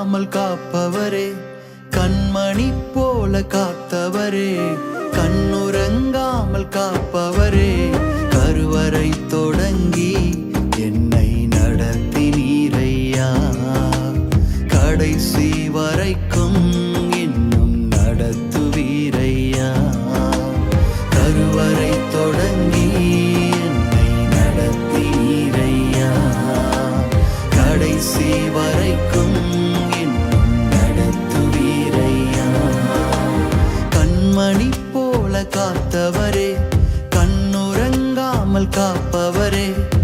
கண்ணுறங்காமல் காப்பவரே. கண்மணி போல காத்தவரே. கண்ணுறங்காமல் காப்பவரே. கருவறை தொடங்கி என்னை நடத்தினீரையா. கடைசி வரைக்கும் கண்ணுறங்காமல் காப்பவரே.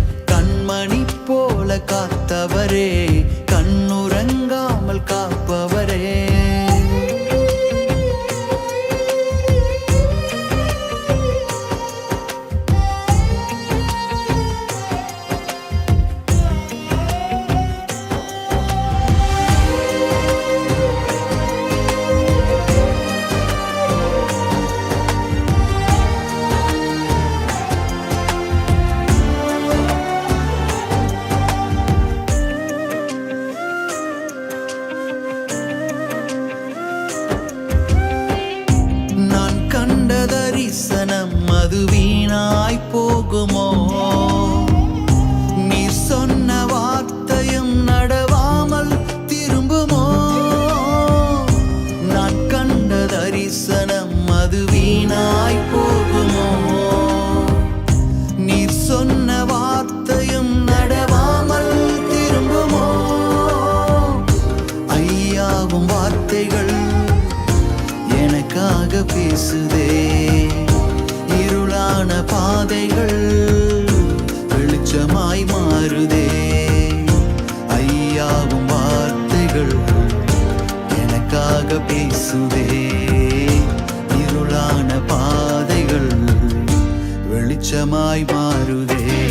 அது வீணாய் போகுமோ? நீ சொன்ன வார்த்தையும் நடவாமல் திரும்புமோ? நான் கண்ட தரிசனம் அது வீணாய் போகுமோ? நீ சொன்ன வார்த்தையும் நடவாமல் திரும்புமோ? ஐயாவும் வார்த்தைகள் எனக்காக பேசுதே. வெளிச்சமாய் ஐயாவும் வார்த்தைகள் எனக்காக பேசுதே. இருளான பாதைகள் வெளிச்சமாய் மாறுதே.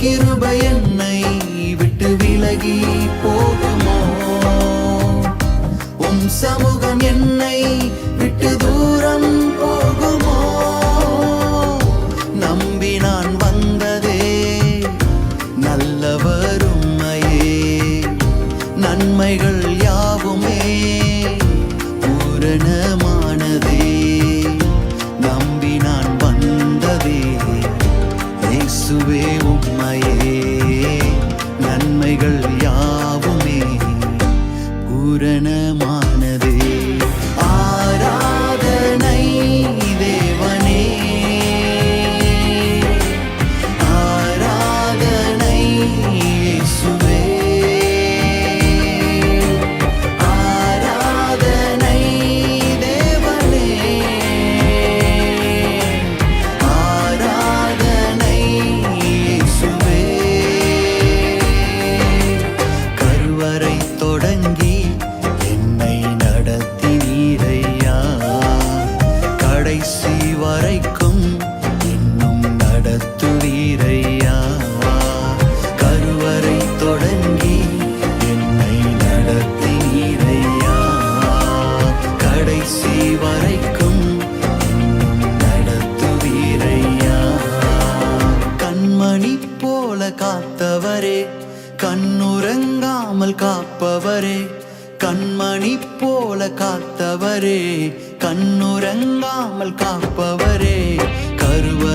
கிருபை என்னை விட்டு விலகி போகுமோ? உம் சமூகம் என்னை விட்டு தூரம் மணி போல காத்தவரே கண்ணுறங்காமல் காப்பவரே கண்மணி போல காத்தவரே கண்ணுறங்காமல் காப்பவரே கருவ